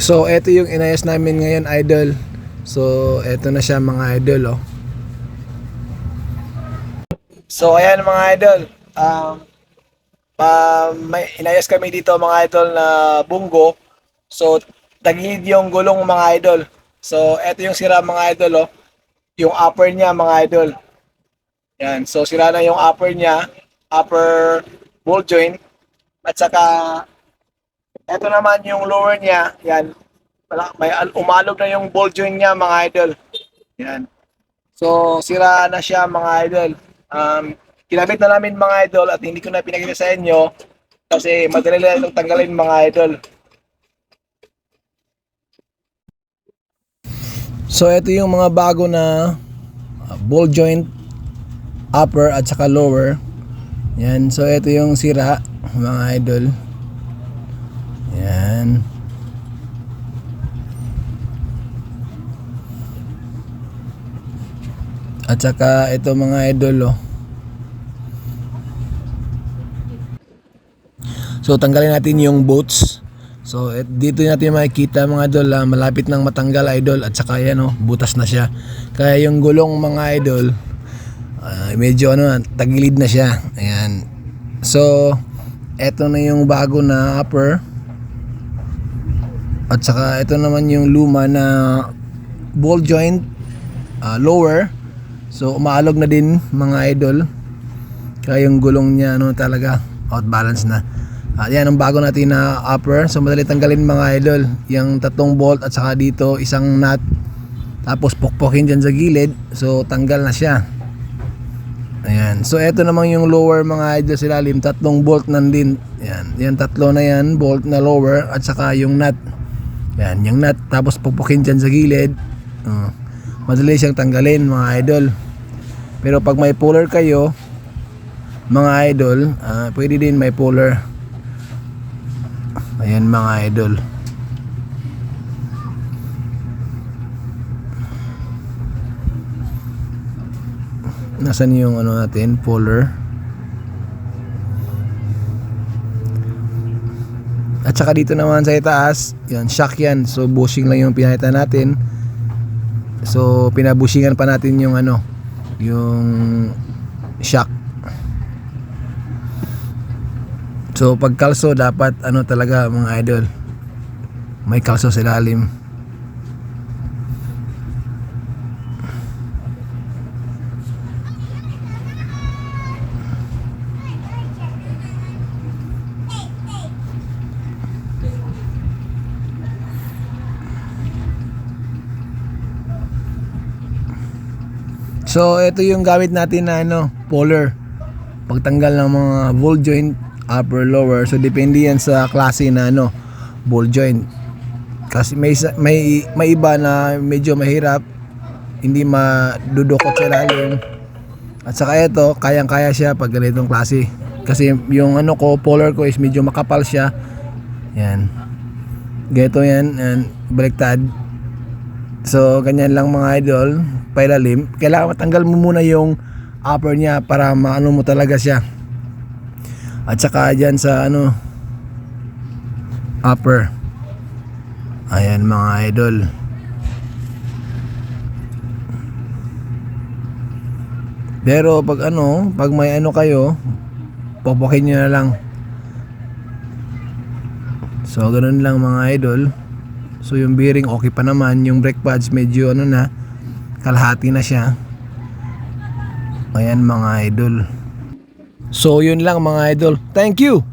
So, ito yung inayos namin ngayon, idol. So, ito na siya mga idol, oh. So, ayan mga idol. Um, pa, may inayos kami dito mga idol na bunggo. So, tagilid yung gulong mga idol. So, ito yung sira mga idol, oh. Yung upper niya mga idol. Yan. So, sira na yung upper niya. Upper ball joint. At saka, ito naman yung lower niya. Yan. May al- umalog na yung ball joint niya mga idol. Yan. So, sira na siya mga idol. Um, kinabit na namin mga idol at hindi ko na pinakita sa inyo kasi madali lang itong tanggalin mga idol. So, ito yung mga bago na uh, ball joint upper at saka lower. Yan. So, ito yung sira mga idol. Yan. At saka ito mga idol oh. So tanggalin natin yung boots. So et, dito natin makikita mga idol ah, malapit nang matanggal idol at saka yan oh, butas na siya. Kaya yung gulong mga idol ah, medyo ano tagilid na siya. Ayan. So eto na yung bago na upper. At saka ito naman yung luma na ball joint ah, lower. So umaalog na din mga idol. Kaya yung gulong niya ano talaga out balance na. Ah, yan ang bago natin na upper. So madali tanggalin mga idol. Yung tatlong bolt at saka dito isang nut. Tapos pukpukin dyan sa gilid. So tanggal na siya. Ayan. So eto naman yung lower mga idol sa ilalim. Tatlong bolt nandin. Ayan. Yan tatlo na yan. Bolt na lower at saka yung nut. Yan. Yung nut. Tapos pukpukin dyan sa gilid. Oh. Madali siyang tanggalin mga idol. Pero pag may puller kayo, mga idol, ah, pwede din may puller. Ayan mga idol. Nasaan yung ano natin, puller? At saka dito naman sa itaas, yan, shock yan. So bushing lang yung pinahita natin. So pinabushingan pa natin yung ano, yung shock. So pag kalso dapat ano talaga mga idol. May kalso sa ilalim. So ito yung gamit natin na ano, puller. Pagtanggal ng mga ball joint upper lower. So depende yan sa klase na ano, ball joint. Kasi may may may iba na medyo mahirap hindi madudukot sa ilalim. At saka ito, kayang-kaya siya pag ganitong klase. Kasi yung ano ko, polar ko is medyo makapal siya. Yan. Ganito yan, and baliktad. So, ganyan lang mga idol, pailalim. Kailangan matanggal mo muna yung upper niya para maano mo talaga siya. At saka dyan sa ano, upper. Ayan mga idol. Pero pag ano, pag may ano kayo, popokin nyo na lang. So, ganun lang mga idol. So, yung bearing okay pa naman. Yung brake pads medyo ano na, kalahati na siya. Ayan mga idol. So, yun lang mga idol. Thank you!